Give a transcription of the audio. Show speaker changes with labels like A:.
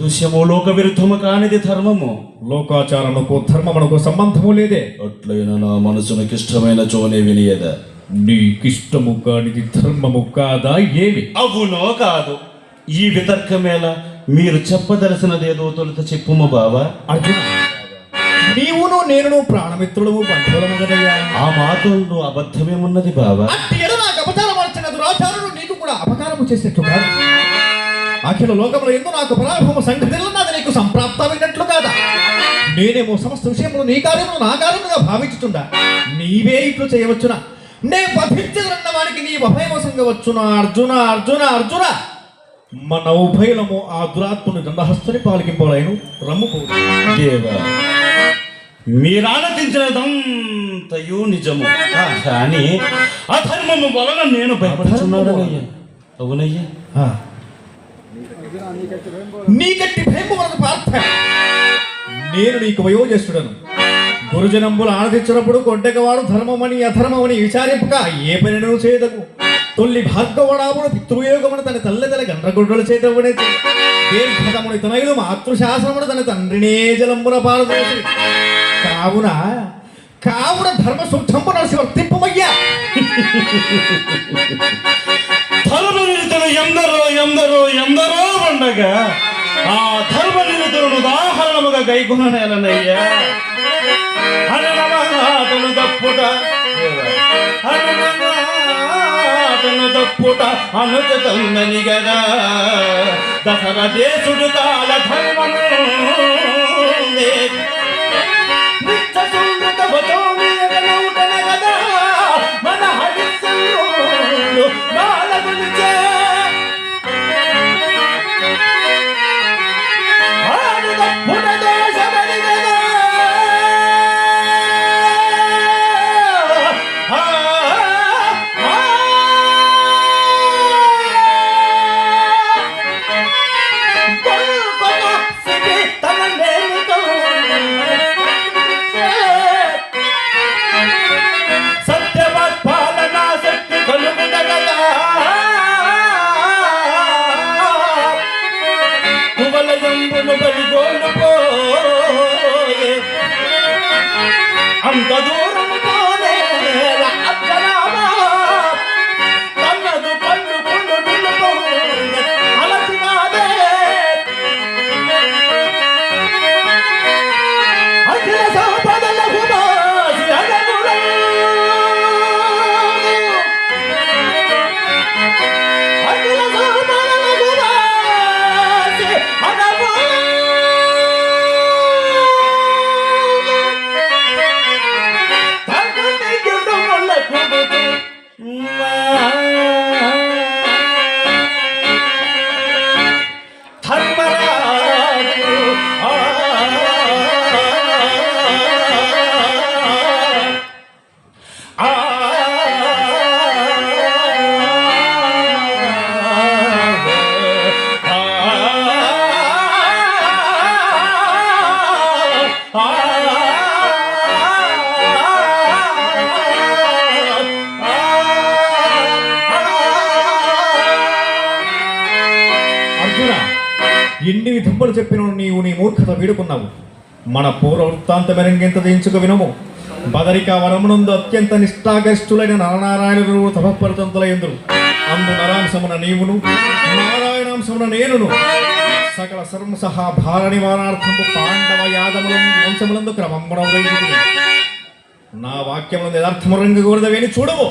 A: దృశ్యము లోక విరుద్ధము కానిది ధర్మము.
B: లోకాచారమునకు ధర్మమునకు సంబంధము లేదే.
A: అట్లయిన నా మనసునికి ఇష్టమైన చోనే వినియద.
B: నీకిష్టము కానిది ధర్మము కాదా ఏమి?
A: అవునో కాదు. ఈ వితర్కమేళ మీరు చెప్పదలసినదేదో తొలుత చెప్పుము బావా.
B: అర్జున నీవును నేనును ప్రాణమిత్రులము బంధువులము కదయ్యా.
A: ఆ మాటల్లో అబద్ధమేమున్నది బావా?
B: ఎడ నాకు అపచారం నీకు కూడా అపకారము చేసినట్లు కాదు. అఖిల లోకములు ఎందు నాకు పరాభము సంఘటనలు నాది నీకు సంప్రాప్తమైనట్లు కాదా? నేనేమో సమస్త విషయంలో నీ కార్యములు నా కార్యములుగా భావించుతుండా నీవే ఇట్లు చేయవచ్చునా? నే వధించగలన్న వానికి నీ అభయము సంగవచ్చునా అర్జున అర్జున అర్జున! మన ఉభయలము ఆ దురాత్ముని దండహస్తుని పాలికింపలేను రమ్ము
A: దేవా మీరానందించినదంతయు నిజము. కానీ అధర్మము వలన నేను భయపడుచున్నాడనయ్యా అవునయ్యా.
B: నీకట్టి భయము వలన పార్థ. నేను నీకు వయోజ్యేష్ఠుడను. గురుజనంబులు ఆనందించినప్పుడు గొడ్డగవాడు ధర్మమని అధర్మమని విచారింపక ఏ పనిను చేయదకు తొల్లి భార్గవడాముడు పితృయోగమును తన తల్లిదల గండ్రగుడ్డలు చేతవునే దీర్ఘతముని తనయులు మాతృశాసనమును తన తండ్రినే జలంబున పారదోసి. కావున కావున ధర్మ శుద్ధంపు నడిచి వర్తింపమయ్యా.
A: ಕಂಡಾಗ ಆ ಧರ್ಮ ನಿರುದುರುಡು ದಾಹರ ನಮಗ ಗೈಗುಣ ನೆಲನಯ್ಯ ಹರ ನಮಃ ದಪ್ಪುಟ. ಹರ ನಮಃ ದಪ್ಪುಟ. ಅನುಜ ತನ್ನ ನಿಗದ. ದಸರ ದೇಶುಡು ಸುಡುತ್ತಾಲ ಧರ್ಮನ あんたど
B: う ఎన్ని విధములు చెప్పిన నీవు నీ మూర్ఖత వీడుకున్నావు. మన పూర్వ వృత్తాంత మెరంగెంత దించుక వినము. బదరిక వరమునందు అత్యంత నిష్ఠాగరిష్ఠులైన నరనారాయణుడు తపఃపరతంతుల ఎందురు. అందు నరాంశమున నీవును నారాయణాంశమున నేనును. సకల సర్వ సహా భార నివారణార్థము పాండవ యాదముల వంశములందు క్రమమున నా వాక్యములందు యథార్థము రంగకూడదవేని చూడవు